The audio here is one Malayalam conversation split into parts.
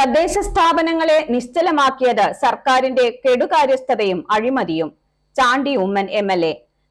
തദ്ദേശ സ്ഥാപനങ്ങളെ നിശ്ചലമാക്കിയത് സർക്കാരിന്റെ കെടുകാര്യസ്ഥതയും അഴിമതിയും. ചാണ്ടി ഉമ്മൻ എം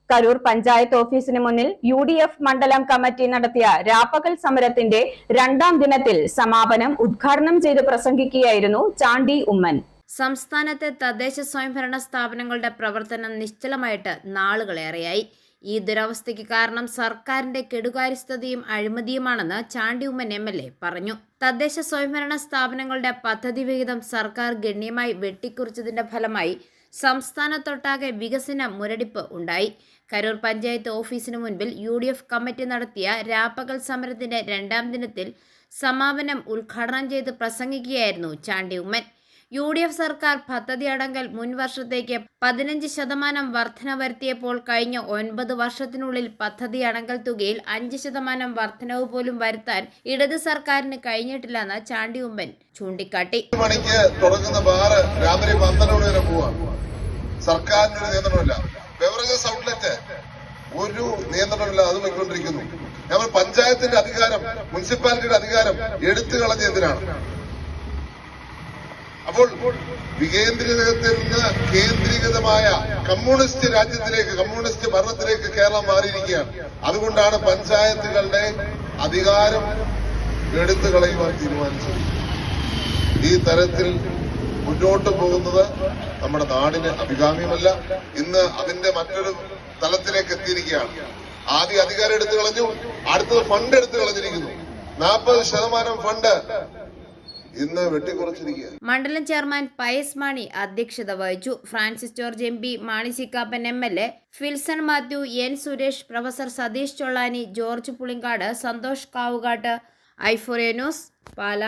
കരൂർ പഞ്ചായത്ത് ഓഫീസിന് മുന്നിൽ യു മണ്ഡലം കമ്മിറ്റി നടത്തിയ രാപ്പകൽ സമരത്തിന്റെ രണ്ടാം ദിനത്തിൽ സമാപനം ഉദ്ഘാടനം ചെയ്ത് പ്രസംഗിക്കുകയായിരുന്നു ചാണ്ടി ഉമ്മൻ. സംസ്ഥാനത്തെ തദ്ദേശ സ്വയംഭരണ സ്ഥാപനങ്ങളുടെ പ്രവർത്തനം നിശ്ചലമായിട്ട് നാളുകളേറെയായി. ഈ ദുരവസ്ഥയ്ക്ക് കാരണം സർക്കാരിന്റെ കെടുകാര്യസ്ഥതയും അഴിമതിയുമാണെന്ന് ചാണ്ടി ഉമ്മൻ എം പറഞ്ഞു. തദ്ദേശ സ്വയംഭരണ സ്ഥാപനങ്ങളുടെ പദ്ധതി വിഹിതം സർക്കാർ ഗണ്യമായി വെട്ടിക്കുറിച്ചതിന്റെ ഫലമായി സംസ്ഥാനത്തൊട്ടാകെ വികസന മുരടിപ്പ് ഉണ്ടായി. കരൂർ പഞ്ചായത്ത് ഓഫീസിന് മുൻപിൽ യു ഡി എഫ് കമ്മിറ്റി നടത്തിയ രാപ്പകൽ സമരത്തിന്റെ രണ്ടാം ദിനത്തിൽ സമാപനം ഉദ്ഘാടനം ചെയ്ത് പ്രസംഗിക്കുകയായിരുന്നു Chandy Oommen U D F സർക്കാർ പദ്ധതി അടങ്കൽ മുൻ വർഷത്തേക്ക് പതിനഞ്ച് ശതമാനം വർധന വരുത്തിയപ്പോൾ കഴിഞ്ഞ ഒൻപത് വർഷത്തിനുള്ളിൽ പദ്ധതി അടങ്കൽ തുകയിൽ അഞ്ച് ശതമാനം വർധനവ് പോലും വരുത്താൻ ഇടത് സർക്കാരിന് കഴിഞ്ഞിട്ടില്ലെന്ന് ചാണ്ടി ഉമ്മൻ ചൂണ്ടിക്കാട്ടി മണിക്ക് വരെ ഒരു നിയന്ത്രണമില്ല. ഔട്ട്ലെറ്റ് ഒരു അത് പോയിക്കൊണ്ടിരിക്കുന്നു. ഞങ്ങൾ പഞ്ചായത്തിന്റെ അധികാരം മുനിസിപ്പാലിറ്റിയുടെ അധികാരം എടുത്തു കളഞ്ഞ എന്തിനാണ്? അപ്പോൾ വികേന്ദ്രീകൃതത്തിൽ നിന്ന് കേന്ദ്രീകൃതമായ കമ്മ്യൂണിസ്റ്റ് രാജ്യത്തിലേക്ക് കമ്മ്യൂണിസ്റ്റ് ഭരണത്തിലേക്ക് കേരളം മാറിയിരിക്കുകയാണ്. അതുകൊണ്ടാണ് പഞ്ചായത്തുകളുടെ അധികാരം എടുത്തു കളയുവാൻ തീരുമാനിച്ചത്. ഈ തരത്തിൽ മുന്നോട്ട് പോകുന്നത് നമ്മുടെ നാടിന് അഭികാമ്യമല്ല. ഇന്ന് അതിന്റെ മറ്റൊരു തലത്തിലേക്ക് എത്തിയിരിക്കുകയാണ്. ആദ്യം അധികാരം എടുത്തു കളഞ്ഞു അടുത്തത് ഫണ്ട് എടുത്തു കളഞ്ഞിരിക്കുന്നു. നാൽപ്പത് ശതമാനം ഫണ്ട് ഇന്ന് വെട്ടിക്കുറച്ചിരിക്കുക. മണ്ഡലം ചെയർമാൻ പയസ് മാണി അധ്യക്ഷത വഹിച്ചു. Francis George M P Mani C Kappan M L A Filson Mathew N Suresh professor Satheesh Chollani George Pulinkad Santhosh Kavukattu ഐഫോറിയ news Pala.